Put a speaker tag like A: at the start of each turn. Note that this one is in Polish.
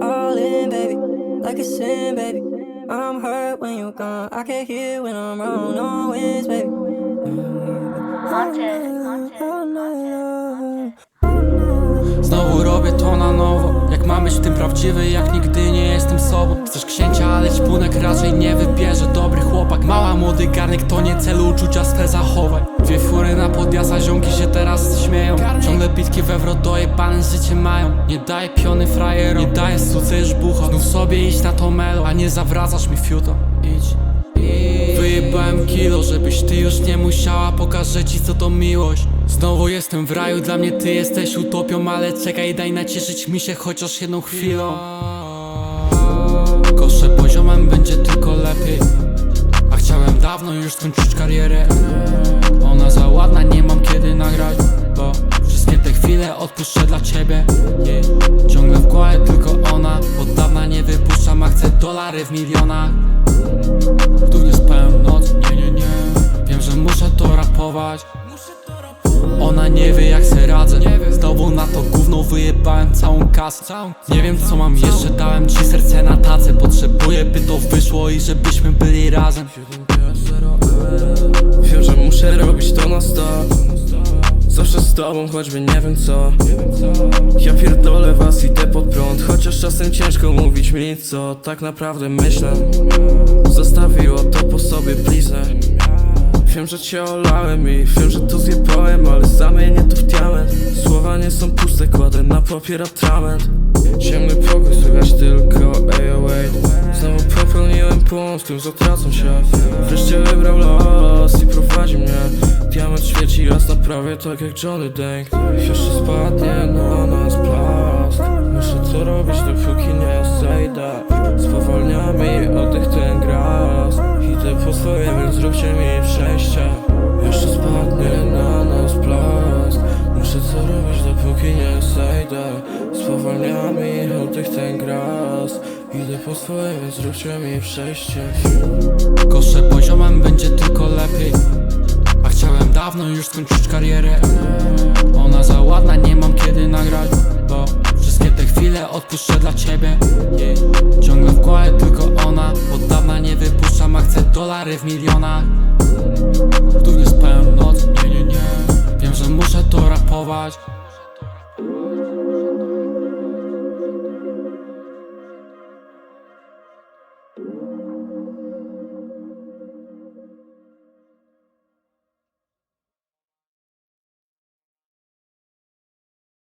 A: all in, baby, like a sin, baby. I'm hurt when you're gone. I can't hear when I'm wrong, always, baby.
B: Haunted, haunted, haunted.
C: Znowu robię to na nowo Jak mam być w tym prawdziwy, jak nigdy nie jestem sobą. Chcesz księcia, ale ćpunek raczej nie wybierze. Dobry chłopak, mała młody garnek To nie celu uczucia swe zachowań. Dwie fury na podjazd, ziomki się teraz śmieją. Ciągle bitki we wrot, dojebane życie mają. Nie daję piony frajerom, nie daję suce już bucho Znów sobie iść na to melo, a nie zawracasz mi fiuto Idź Wyjebałem kilo, żebyś ty już nie musiała Pokażę ci co to miłość. Znowu jestem w raju, dla mnie ty jesteś utopią Ale czekaj, daj nacieszyć mi się chociaż jedną chwilą. Koszę poziomem będzie tylko lepiej. A chciałem dawno już skończyć karierę. Ona za ładna, nie mam kiedy nagrać Bo wszystkie te chwile odpuszczę dla ciebie. Ciągle w głowie tylko ona. Od dawna nie wypuszczam, a chcę dolary w milionach Ona nie wie jak se radzę. Znowu na to gówno wyjebałem całą kasę. Nie wiem co mam jeszcze, dałem ci serce na tacę. Potrzebuję by to wyszło i żebyśmy byli razem.
D: Wiem, że muszę robić to na stop Zawsze z tobą, choćby nie wiem co. Ja pierdolę was, idę pod prąd. Chociaż czasem ciężko mówić mi co Tak naprawdę myślę. Zostawiło cię olałem i wiem, że to zjebałem Ale zamienię to w diament Słowa nie są puste, kładę na papier atrament. Ciemny pokój, słychać tylko AOA Znowu popełniłem błąd, w którym zatracam się. Wreszcie wybrał los i prowadzi mnie. Diament świeci raz na prawie, tak jak Johnny Dank Jeszcze spadnie na nas blask Muszę to robić, dopóki nie zejdę Spowalnia mi oddech ten gras. Idę po swoje, więc mi przejście.
C: Koszę poziomem będzie tylko lepiej. A chciałem dawno już skończyć karierę. Ona za ładna, nie mam kiedy nagrać Bo wszystkie te chwile odpuszczę dla ciebie. Ciągle w głowie tylko ona. Od dawna nie wypuszczam, a chcę dolary w milionach. Tu nie spałem noc, nie, nie, nie. Wiem, że muszę to rapować